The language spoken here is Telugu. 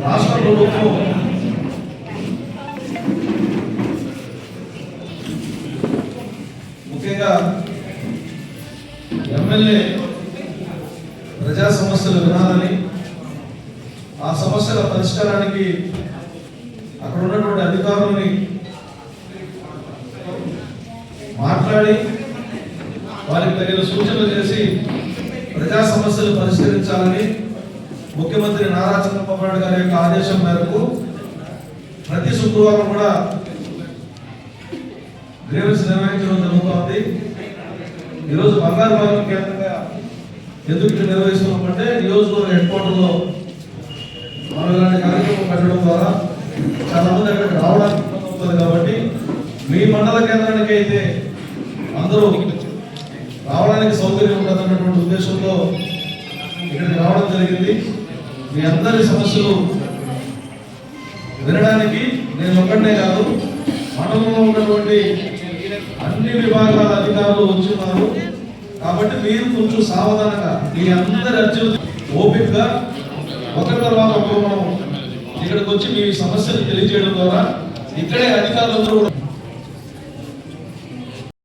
రాష్ట్ర ప్రభుత్వం ముఖ్యంగా ఎమ్మెల్యే ప్రజా సమస్యలు వినాలని ఆ సమస్యల పరిష్కారానికి అక్కడ ఉన్నటువంటి అధికారులని మాట్లాడి వారికి తగిన సూచనలు చేసి ప్రజా సమస్యలు పరిష్కరించాలని ముఖ్యమంత్రి నారా చంద్రబాబు నాయుడు గారి యొక్క ఆదేశం మేరకు ప్రతి శుక్రవారం కూడా గ్రీవెన్స్ నిర్వహించడం జరుగుతోంది. ఈరోజు బంగారు భాగం కేంద్రంగా ఎందుకు ఇక్కడ నిర్వహిస్తున్నామంటే నియోజకవర్గ హెడ్ క్వార్టర్లో మనం ఇలాంటి కార్యక్రమం పెట్టడం ద్వారా చాలా మంది అక్కడికి రావడానికి కాబట్టి మీ మండల కేంద్రానికి అయితే అందరూ రావడానికి సౌకర్యం ఉండదన్నటువంటి ఉద్దేశంతో ఇక్కడికి రావడం జరిగింది. మీ అందరి సమస్యలు వినడానికి నేను ఒక్కడే కాదు మండలంలో ఉన్నటువంటి అన్ని విభాగాల అధికారులు వచ్చున్నారు. కాబట్టి మీరు కొంచెం సావధానంగా మీ అందరి అర్జీలు ఓపికగా ఒకరి తర్వాత ఒకరు మనం ఇక్కడికి వచ్చి మీ సమస్యలు తెలియజేయడం ద్వారా ఇక్కడే అధికారులందరూ కూడా